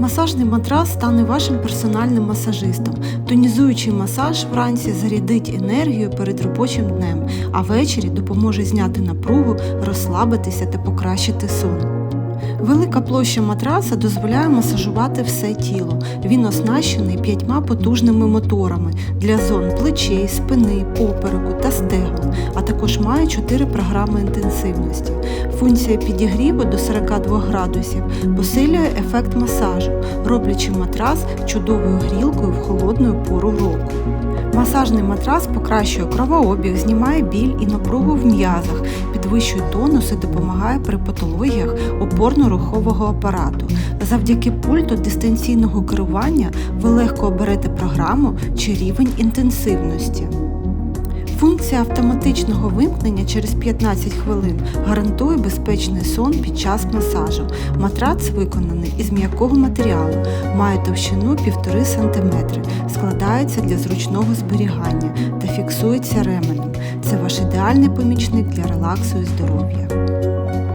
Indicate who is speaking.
Speaker 1: Масажний матрас стане вашим персональним масажистом. Тонізуючий масаж вранці зарядить енергію перед робочим днем, а ввечері допоможе зняти напругу, розслабитися та покращити сон. Велика площа матраса дозволяє масажувати все тіло. Він оснащений п'ятьма потужними моторами для зон плечей, спини, попереку та стегон, а також має чотири програми інтенсивності. Функція підігріву до 42 градусів посилює ефект масажу, роблячи матрас чудовою грілкою в холодну пору року. Масажний матрас покращує кровообіг, знімає біль і напругу в м'язах, підвищує тонус і допомагає при патологіях опорно-рухового апарату. Завдяки пульту дистанційного керування ви легко оберете програму чи рівень інтенсивності. Функція автоматичного вимкнення через 15 хвилин гарантує безпечний сон під час масажу. Матрац виконаний із м'якого матеріалу, має товщину 1,5 см, складається для зручного зберігання та фіксується ременем. Це ваш ідеальний помічник для релаксу і здоров'я.